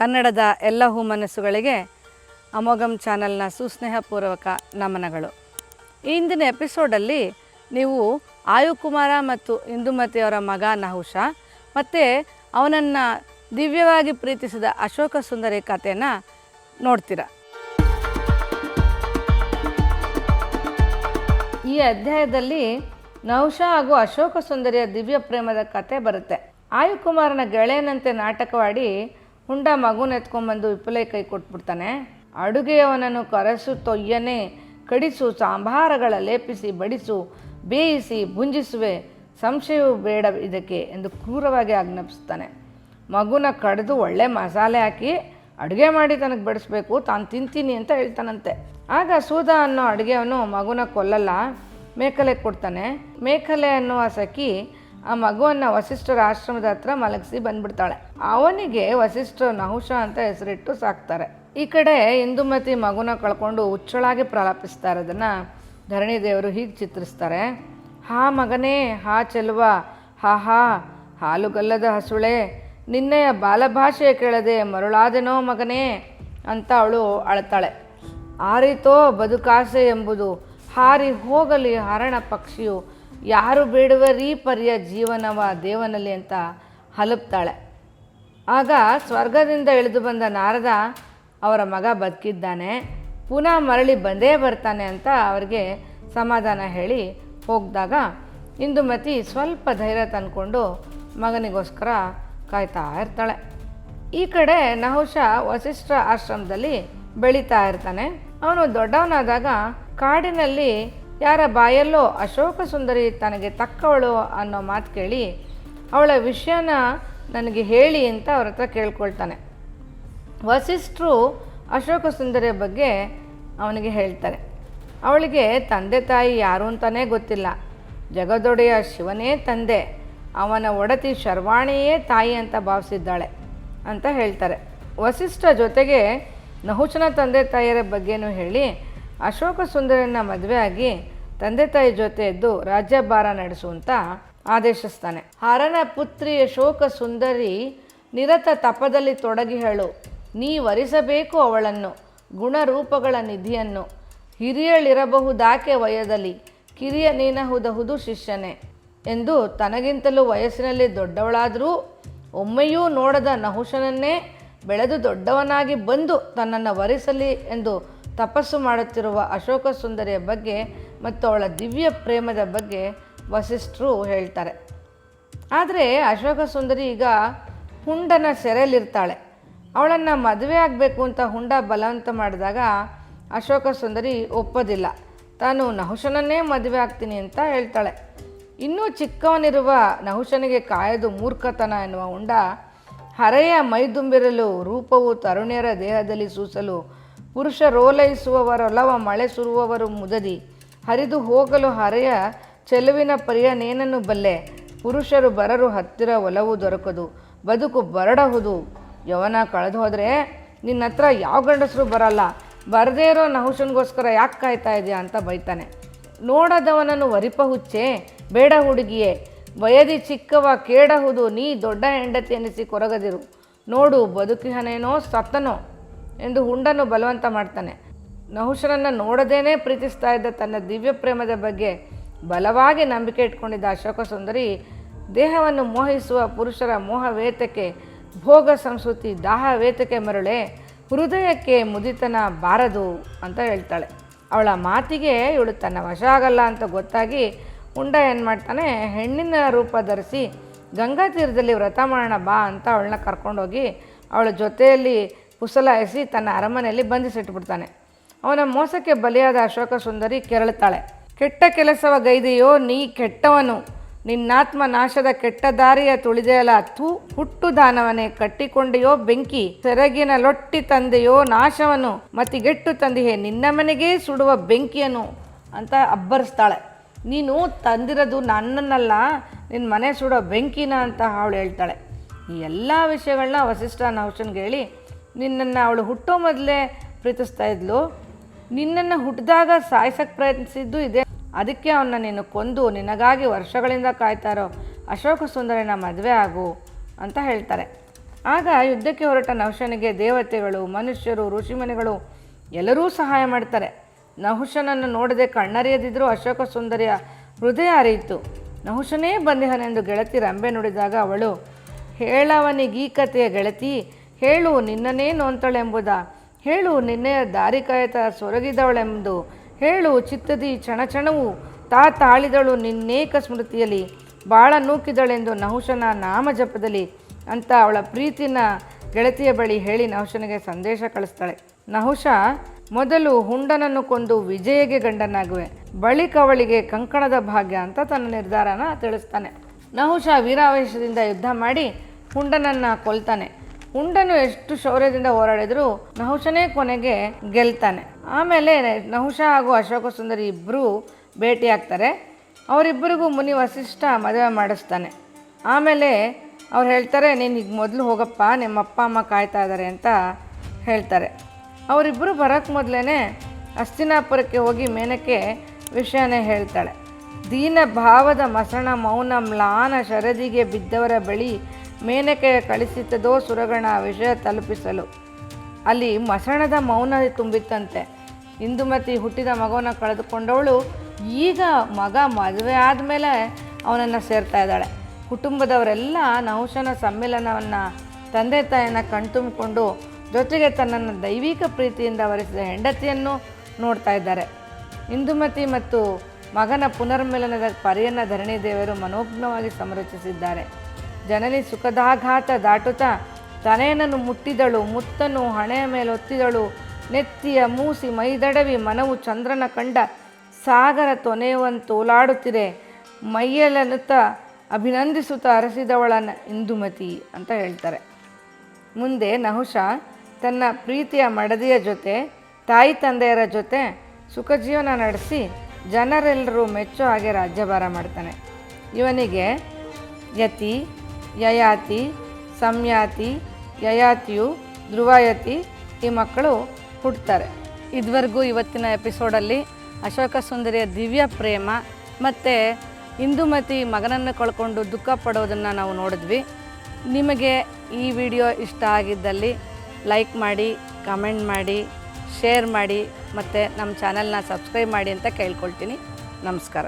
ಕನ್ನಡದ ಎಲ್ಲ ಹೂಮನಸ್ಸುಗಳಿಗೆ ಅಮೋಘಂ ಚಾನಲ್ನ ಸುಸ್ನೇಹಪೂರ್ವಕ ನಮನಗಳು. ಇಂದಿನ ಎಪಿಸೋಡಲ್ಲಿ ನೀವು ಆಯುಕುಮಾರ ಮತ್ತು ಇಂದುಮತಿಯವರ ಮಗ ನಹುಷ ಮತ್ತು ಅವನನ್ನು ದಿವ್ಯವಾಗಿ ಪ್ರೀತಿಸಿದ ಅಶೋಕ ಸುಂದರಿ ಕಥೆಯನ್ನು ನೋಡ್ತೀರ. ಈ ಅಧ್ಯಾಯದಲ್ಲಿ ನಹುಷ ಹಾಗೂ ಅಶೋಕ ಸುಂದರಿಯ ದಿವ್ಯ ಪ್ರೇಮದ ಕತೆ ಬರುತ್ತೆ. ಆಯುಕುಮಾರನ ಗೆಳೆಯನಂತೆ ನಾಟಕವಾಡಿ ಹುಂಡ ಮಗುನ ಎತ್ಕೊಂಡ್ಬಂದು ವಿಪುಲೆ ಕೈ ಕೊಟ್ಬಿಡ್ತಾನೆ. ಅಡುಗೆಯವನನ್ನು ಕರೆಸು ತೊಯ್ಯನೆ, ಕಡಿಸು ಸಾಂಬಾರಗಳ ಲೇಪಿಸಿ ಬಡಿಸು, ಬೇಯಿಸಿ, ಭುಂಜಿಸುವೆ, ಸಂಶಯವೂ ಬೇಡ ಇದಕ್ಕೆ ಎಂದು ಕ್ರೂರವಾಗಿ ಆಜ್ಞಾಪಿಸ್ತಾನೆ. ಮಗುನ ಕಡಿದು ಒಳ್ಳೆ ಮಸಾಲೆ ಹಾಕಿ, ಅಡುಗೆ ಮಾಡಿ ತನಗೆ ಬಡಿಸ್ಬೇಕು, ತಾನು ತಿಂತೀನಿ ಅಂತ ಹೇಳ್ತಾನಂತೆ. ಆಗ ಸೂದ ಅನ್ನೋ ಅಡುಗೆಯವನು ಮಗುನ ಕೊಲ್ಲಲ್ಲ, ಮೇಕಲೆ ಕೊಡ್ತಾನೆ. ಮೇಕಲೆ ಅನ್ನುವ ಸಖಿ ಆ ಮಗುವನ್ನು ವಸಿಷ್ಠರ ಆಶ್ರಮದ ಹತ್ರ ಮಲಗಿಸಿ ಬಂದ್ಬಿಡ್ತಾಳೆ. ಅವನಿಗೆ ವಸಿಷ್ಠ ನಹುಷ ಅಂತ ಹೆಸರಿಟ್ಟು ಸಾಕ್ತಾರೆ. ಈ ಕಡೆ ಇಂದುಮತಿ ಮಗುನ ಕಳ್ಕೊಂಡು ಹುಚ್ಚಳಾಗಿ ಪ್ರಲಾಪಿಸ್ತಾ ಅದನ್ನು ಧರಣಿ ದೇವರು ಹೀಗೆ ಚಿತ್ರಿಸ್ತಾರೆ. ಹಾ ಮಗನೇ, ಹಾ ಚೆಲುವ, ಹಾ ಹಾ, ಹಾಲುಗಲ್ಲದ ಹಸುಳೆ, ನಿನ್ನೆಯ ಬಾಲಭಾಷೆ ಕೇಳದೆ ಮರುಳಾದೆನೋ ಮಗನೇ ಅಂತ ಅವಳು ಅಳ್ತಾಳೆ. ಆರಿತೋ ಬದುಕಾಸೆ ಎಂಬುದು ಹಾರಿ ಹೋಗಲಿ ಹರಣ ಪಕ್ಷಿಯು ಯಾರು ಬೇಡುವರೀ ಪರಿಯ ಜೀವನವ ದೇವನಲ್ಲಿ ಅಂತ ಹಲಪ್ತಾಳೆ. ಆಗ ಸ್ವರ್ಗದಿಂದ ಇಳಿದು ಬಂದ ನಾರದ ಅವರ ಮಗ ಬದುಕಿದ್ದಾನೆ. ಪುನಃ ಮರಳಿ ಬಂದೇ ಬರ್ತಾನೆ ಅಂತ ಅವರಿಗೆ ಸಮಾಧಾನ ಹೇಳಿ ಹೋಗಿದಾಗ ಇಂದುಮತಿ ಸ್ವಲ್ಪ ಧೈರ್ಯ ತಂದ್ಕೊಂಡು ಮಗನಿಗೋಸ್ಕರ ಕಾಯ್ತಾ ಇರ್ತಾಳೆ. ಈ ಕಡೆ ನಹುಷ ವಸಿಷ್ಠ ಆಶ್ರಮದಲ್ಲಿ ಬೆಳೀತಾ ಇರ್ತಾನೆ. ಅವನು ದೊಡ್ಡವನಾದಾಗ ಕಾಡಿನಲ್ಲಿ ಯಾರ ಬಾಯಲ್ಲೋ ಅಶೋಕ ಸುಂದರಿ ತನಗೆ ತಕ್ಕವಳು ಅನ್ನೋ ಮಾತು ಕೇಳಿ ಅವಳ ವಿಷಯನ ನನಗೆ ಹೇಳಿ ಅಂತ ಅವ್ರ ಹತ್ರ ಕೇಳ್ಕೊಳ್ತಾನೆ. ವಸಿಷ್ಠರು ಅಶೋಕ ಸುಂದರಿಯ ಬಗ್ಗೆ ಅವನಿಗೆ ಹೇಳ್ತಾರೆ. ಅವಳಿಗೆ ತಂದೆ ತಾಯಿ ಯಾರು ಅಂತಲೇ ಗೊತ್ತಿಲ್ಲ. ಜಗದೊಡೆಯ ಶಿವನೇ ತಂದೆ, ಅವನ ಒಡತಿ ಶರ್ವಾಣಿಯೇ ತಾಯಿ ಅಂತ ಭಾವಿಸಿದ್ದಾಳೆ ಅಂತ ಹೇಳ್ತಾರೆ. ವಸಿಷ್ಠ ಜೊತೆಗೆ ನಹುಚನ ತಂದೆ ತಾಯಿಯರ ಬಗ್ಗೆನೂ ಹೇಳಿ ಅಶೋಕ ಸುಂದರನ ಮದುವೆಯಾಗಿ ತಂದೆ ತಾಯಿ ಜೊತೆ ಇದ್ದು ರಾಜ್ಯಭಾರ ನಡೆಸುವಂತ ಆದೇಶಿಸ್ತಾನೆ. ಹರನ ಪುತ್ರಿ ಅಶೋಕ ಸುಂದರಿ ನಿರತ ತಪದಲ್ಲಿ ತೊಡಗಿ ಹೇಳು. ನೀ ವರಿಸಬೇಕು ಅವಳನ್ನು, ಗುಣರೂಪಗಳ ನಿಧಿಯನ್ನು. ಹಿರಿಯಳಿರಬಹುದಾಕೆ ವಯದಲ್ಲಿ, ಕಿರಿಯ ನೀನಹುದಹುದು ಶಿಷ್ಯನೇ ಎಂದು ತನಗಿಂತಲೂ ವಯಸ್ಸಿನಲ್ಲಿ ದೊಡ್ಡವಳಾದರೂ ಒಮ್ಮೆಯೂ ನೋಡದ ನಹುಶನನ್ನೇ ಬೆಳೆದು ದೊಡ್ಡವನಾಗಿ ಬಂದು ತನ್ನನ್ನು ವರಿಸಲಿ ಎಂದು ತಪಸ್ಸು ಮಾಡುತ್ತಿರುವ ಅಶೋಕ ಸುಂದರಿಯ ಬಗ್ಗೆ ಮತ್ತು ಅವಳ ದಿವ್ಯ ಪ್ರೇಮದ ಬಗ್ಗೆ ವಸಿಷ್ಠರು ಹೇಳ್ತಾರೆ. ಆದರೆ ಅಶೋಕ ಸುಂದರಿ ಈಗ ಹುಂಡನ ಸೆರೆಯಲ್ಲಿರ್ತಾಳೆ. ಅವಳನ್ನು ಮದುವೆ ಆಗಬೇಕು ಅಂತ ಹುಂಡ ಬಲವಂತ ಮಾಡಿದಾಗ ಅಶೋಕ ಸುಂದರಿ ಒಪ್ಪೋದಿಲ್ಲ. ತಾನು ನಹುಶನನ್ನೇ ಮದುವೆ ಆಗ್ತೀನಿ ಅಂತ ಹೇಳ್ತಾಳೆ. ಇನ್ನೂ ಚಿಕ್ಕವನಿರುವ ನಹುಶನಿಗೆ ಕಾಯದು ಮೂರ್ಖತನ ಎನ್ನುವ ಹುಂಡ ಹರೆಯ ಮೈದುಂಬಿರಲು ರೂಪವು ತರುಣಿಯರ ದೇಹದಲ್ಲಿ ಸೂಸಲು ಪುರುಷ ರೋಲೈಸುವವರೊಲವ ಮಳೆ ಸುರುವವರು ಮುದದಿ. ಹರಿದು ಹೋಗಲು ಹರೆಯ ಚೆಲುವಿನ ಪರಿಯನೇನನ್ನು ಬಲ್ಲೆ. ಪುರುಷರು ಬರರು ಹತ್ತಿರ ಒಲವು ದೊರಕದು. ಬದುಕು ಬರಡಹುದು. ಯವನ ಕಳೆದು ಹೋದರೆ ನಿನ್ನ ಹತ್ರ ಯಾವ ಗಂಡಸರು ಬರಲ್ಲ. ಬರದೇ ಇರೋ ನಹುಷನ್ಗೋಸ್ಕರ ಯಾಕೆ ಕಾಯ್ತಾ ಇದೆಯಾ ಅಂತ ಬೈತಾನೆ. ನೋಡದವನನ್ನು ವರಿಪ ಹುಚ್ಚೆ ಬೇಡ ಹುಡುಗಿಯೇ. ವಯದಿ ಚಿಕ್ಕವ ಕೇಡಹುದು, ನೀ ದೊಡ್ಡ ಹೆಂಡತಿ ಎನಿಸಿ ಕೊರಗದಿರು. ನೋಡು ಬದುಕಿಹನೇನೋ ಸತ್ತನೋ. ಎಂದು ಹುಂಡನ್ನು ಬಲವಂತ ಮಾಡ್ತಾನೆ. ನಹುಷನನ್ನು ನೋಡದೇನೆ ಪ್ರೀತಿಸ್ತಾ ಇದ್ದ ತನ್ನ ದಿವ್ಯ ಪ್ರೇಮದ ಬಗ್ಗೆ ಬಲವಾಗಿ ನಂಬಿಕೆ ಇಟ್ಕೊಂಡಿದ್ದ ಅಶೋಕ ಸುಂದರಿ ದೇಹವನ್ನು ಮೋಹಿಸುವ ಪುರುಷರ ಮೋಹ ವೇತಕ್ಕೆ ಭೋಗ ಸಂಸ್ಕೃತಿ ದಾಹ ವೇತಕ್ಕೆ ಮರಳೆ, ಹೃದಯಕ್ಕೆ ಮುದಿತನ ಬಾರದು ಅಂತ ಹೇಳ್ತಾಳೆ. ಅವಳ ಮಾತಿಗೆ ಇವಳು ತನ್ನ ವಶ ಆಗಲ್ಲ ಅಂತ ಗೊತ್ತಾಗಿ ಉಂಡ ಏನು ಮಾಡ್ತಾನೆ, ಹೆಣ್ಣಿನ ರೂಪ ಧರಿಸಿ ಗಂಗಾ ತೀರದಲ್ಲಿ ವ್ರತ ಮಾಡೋಣ ಬಾ ಅಂತ ಅವಳನ್ನ ಕರ್ಕೊಂಡೋಗಿ ಅವಳ ಜೊತೆಯಲ್ಲಿ ಪುಸಲಾಯಿಸಿ ತನ್ನ ಅರಮನೆಯಲ್ಲಿ ಬಂಧಿಸಿಟ್ಬಿಡ್ತಾನೆ. ಅವನ ಮೋಸಕ್ಕೆ ಬಲಿಯಾದ ಅಶೋಕ ಸುಂದರಿ ಕೆರಳುತ್ತಾಳೆ. ಕೆಟ್ಟ ಕೆಲಸವ ಗೈದೆಯೋ, ನೀ ಕೆಟ್ಟವನು. ನಿನ್ನಾತ್ಮ ನಾಶದ ಕೆಟ್ಟ ದಾರಿಯ ತುಳಿದೆಯಲ್ಲ, ತೂ ಹುಟ್ಟು ದಾನವನೇ ಕಟ್ಟಿಕೊಂಡೆಯೋ ಬೆಂಕಿ, ಸೆರಗಿನ ಲೊಟ್ಟಿ ತಂದೆಯೋ ನಾಶವನು. ಮತಿಗೆಟ್ಟು ತಂದೆಯೇ ನಿನ್ನ ಮನೆಗೇ ಸುಡುವ ಬೆಂಕಿಯನು ಅಂತ ಅಬ್ಬರಿಸ್ತಾಳೆ. ನೀನು ತಂದಿರೋದು ನನ್ನನ್ನಲ್ಲ ನಿನ್ನ ಮನೆ ಸುಡೋ ಬೆಂಕಿನ ಅಂತ ಅವಳು ಹೇಳ್ತಾಳೆ. ಈ ಎಲ್ಲ ವಿಷಯಗಳನ್ನ ವಸಿಷ್ಠ ನಹುಷನ್ಗೆ ಹೇಳಿ ನಿನ್ನನ್ನು ಅವಳು ಹುಟ್ಟೋ ಮೊದಲೇ ಪ್ರೀತಿಸ್ತಾ ಇದ್ಲು. ನಿನ್ನನ್ನು ಹುಟ್ಟಿದಾಗ ಸಾಯಿಸಕ್ಕೆ ಪ್ರಯತ್ನಿಸಿದ್ದು ಇದೆ. ಅದಕ್ಕೆ ಅವನ್ನ ನೀನು ಕೊಂದು ನಿನಗಾಗಿ ವರ್ಷಗಳಿಂದ ಕಾಯ್ತಾರೋ ಅಶೋಕ ಸುಂದರನ ಮದುವೆ ಆಗು ಅಂತ ಹೇಳ್ತಾರೆ. ಆಗ ಯುದ್ಧಕ್ಕೆ ಹೊರಟ ನಹುಶನಿಗೆ ದೇವತೆಗಳು, ಮನುಷ್ಯರು, ಋಷಿಮುನಿಗಳು ಎಲ್ಲರೂ ಸಹಾಯ ಮಾಡ್ತಾರೆ. ನಹುಶನನ್ನು ನೋಡದೆ ಕಣ್ಣರಿಯದಿದ್ದರೂ ಅಶೋಕ ಸುಂದರಿಯ ಹೃದಯ ಅರಿಯಿತು ನಹುಶನೇ ಬಂದಿಹನೆಂದು ಗೆಳತಿ ರಂಬೆ ನುಡಿದಾಗ ಅವಳು, ಹೇಳವನಿಗೀಕತೆಯ ಗೆಳತಿ ಹೇಳು ನಿನ್ನನೇ ನೊಂತಳೆಂಬುದ ಹೇಳು ನಿನ್ನೆಯ ದಾರಿ ಕಾಯತ ಸೊರಗಿದವಳೆಂದು ಹೇಳು ಚಿತ್ತದಿ ಚಣಚಣವು ತಾ ತಾಳಿದಳು ನಿನ್ನೇಕ ಸ್ಮೃತಿಯಲ್ಲಿ. ಬಾಳ ನೂಕಿದಳೆಂದು ನಹುಶನ ನಾಮ ಜಪದಲ್ಲಿ. ಅಂತ ಅವಳ ಪ್ರೀತಿನ ಗೆಳತಿಯ ಬಳಿ ಹೇಳಿ ನಹುಶನಿಗೆ ಸಂದೇಶ ಕಳಿಸ್ತಾಳೆ. ನಹುಶ ಮೊದಲು ಹುಂಡನನ್ನು ಕೊಂದು ವಿಜಯಗೆ ಗಂಡನಾಗುವೆ. ಬಳಿಕ ಅವಳಿಗೆ ಕಂಕಣದ ಭಾಗ್ಯ ಅಂತ ತನ್ನ ನಿರ್ಧಾರನ ತಿಳಿಸ್ತಾನೆ. ನಹುಶ ವೀರಾವೇಶದಿಂದ ಯುದ್ಧ ಮಾಡಿ ಹುಂಡನನ್ನು ಕೊಲ್ತಾನೆ. ಹುಂಡನು ಎಷ್ಟು ಶೌರ್ಯದಿಂದ ಹೋರಾಡಿದ್ರು ನಹುಶನೇ ಕೊನೆಗೆ ಗೆಲ್ತಾನೆ. ಆಮೇಲೆ ನಹುಷ ಹಾಗೂ ಅಶೋಕ ಸುಂದರಿ ಇಬ್ಬರು ಭೇಟಿಯಾಗ್ತಾರೆ ಅವರಿಬ್ಬರಿಗೂ ಮುನಿ ವಸಿಷ್ಠ ಮದುವೆ ಮಾಡಿಸ್ತಾನೆ. ಆಮೇಲೆ ಅವ್ರು ಹೇಳ್ತಾರೆ, ನೀನು ಈಗ ಮೊದಲು ಹೋಗಪ್ಪ, ನಿಮ್ಮ ಅಪ್ಪ, ಅಮ್ಮ ಕಾಯ್ತಾ ಇದ್ದಾರೆ ಅಂತ ಹೇಳ್ತಾರೆ. ಅವರಿಬ್ಬರು ಬರೋಕ್ಕೆ ಮೊದಲೇ ಹಸ್ತಿನಾಪುರಕ್ಕೆ ಹೋಗಿ ಮೇನಕ್ಕೆ ವಿಷಯನೇ ಹೇಳ್ತಾಳೆ. ದೀನ ಭಾವದ ಮಸಣ, ಮೌನ, ಮ್ಲಾನ, ಶರದಿಗೆ ಬಿದ್ದವರ ಬಳಿ ಮೇನಕೆಯ ಕಳಿಸಿತ್ತದೋ ಸುರಗಣ ವಿಷಯ ತಲುಪಿಸಲು. ಅಲ್ಲಿ ಮಸಣದ ಮೌನ ತುಂಬಿತ್ತಂತೆ. ಇಂದುಮತಿ ಹುಟ್ಟಿದ ಮಗವನ್ನ ಕಳೆದುಕೊಂಡವಳು ಈಗ ಮಗ ಮದುವೆ ಆದಮೇಲೆ ಅವನನ್ನು ಸೇರ್ತಾ ಇದ್ದಾಳೆ. ಕುಟುಂಬದವರೆಲ್ಲ ನೌಶನ ಸಮ್ಮಿಲನವನ್ನು ತಂದೆ ತಾಯಿಯನ್ನು ಕಣ್ತುಂಬಿಕೊಂಡು ಜೊತೆಗೆ ತನ್ನನ್ನು ದೈವಿಕ ಪ್ರೀತಿಯಿಂದ ವರಿಸಿದ ಹೆಂಡತಿಯನ್ನು ನೋಡ್ತಾ ಇದ್ದಾರೆ. ಇಂದುಮತಿ ಮತ್ತು ಮಗನ ಪುನರ್ಮಿಲನದ ಪರಿಯನ್ನ ಧರಣಿ ದೇವರು ಮನೋಜ್ಞವಾಗಿ ಸಂರಚಿಸಿದ್ದಾರೆ. ಜನನಿ ಸುಖದಾಘಾತ ದಾಟುತ್ತಾ ತನೆಯನ್ನು ಮುಟ್ಟಿದಳು, ಮುತ್ತನ್ನು ಹಣೆಯ ಮೇಲೆ ಒತ್ತಿದಳು. ನೆತ್ತಿಯ ಮೂಸಿ ಮೈದಡವಿ ಮನವು ಚಂದ್ರನ ಕಂಡ ಸಾಗರ ತೊನೆಯುವಂತೋಲಾಡುತ್ತಿದೆ ಮೈಯಲನ್ನುತ್ತಾ ಅಭಿನಂದಿಸುತ್ತಾ ಅರಸಿದವಳ ಇಂದುಮತಿ ಅಂತ ಹೇಳ್ತಾರೆ. ಮುಂದೆ ನಹುಷ ತನ್ನ ಪ್ರೀತಿಯ ಮಡದಿಯ ಜೊತೆ, ತಾಯಿ ತಂದೆಯರ ಜೊತೆ ಸುಖ ಜೀವನ ನಡೆಸಿ ಜನರೆಲ್ಲರೂ ಮೆಚ್ಚು ಹಾಗೆ ರಾಜ್ಯಭಾರ ಮಾಡ್ತಾನೆ. ಇವನಿಗೆ ಯತಿ ಯಯಾತಿ, ಸಂಯಾತಿ, ಯಯಾತಿಯು ಧ್ರುವಯತಿ ಈ ಮಕ್ಕಳು ಹುಟ್ಟುತ್ತಾರೆ ಇದುವರೆಗೂ ಇವತ್ತಿನ ಎಪಿಸೋಡಲ್ಲಿ ಅಶೋಕ ಸುಂದರಿಯ ದಿವ್ಯ ಪ್ರೇಮ ಮತ್ತು ಇಂದುಮತಿ ಮಗನನ್ನು ಕಳ್ಕೊಂಡು ದುಃಖ ಪಡೋದನ್ನು ನಾವು ನೋಡಿದ್ವಿ. ನಿಮಗೆ ಈ ವಿಡಿಯೋ ಇಷ್ಟ ಆಗಿದ್ದಲ್ಲಿ ಲೈಕ್ ಮಾಡಿ, ಕಮೆಂಟ್ ಮಾಡಿ, ಶೇರ್ ಮಾಡಿ ಮತ್ತು ನಮ್ಮ ಚಾನಲ್ನ ಸಬ್ಸ್ಕ್ರೈಬ್ ಮಾಡಿ ಅಂತ ಕೇಳ್ಕೊಳ್ತೀನಿ. ನಮಸ್ಕಾರ.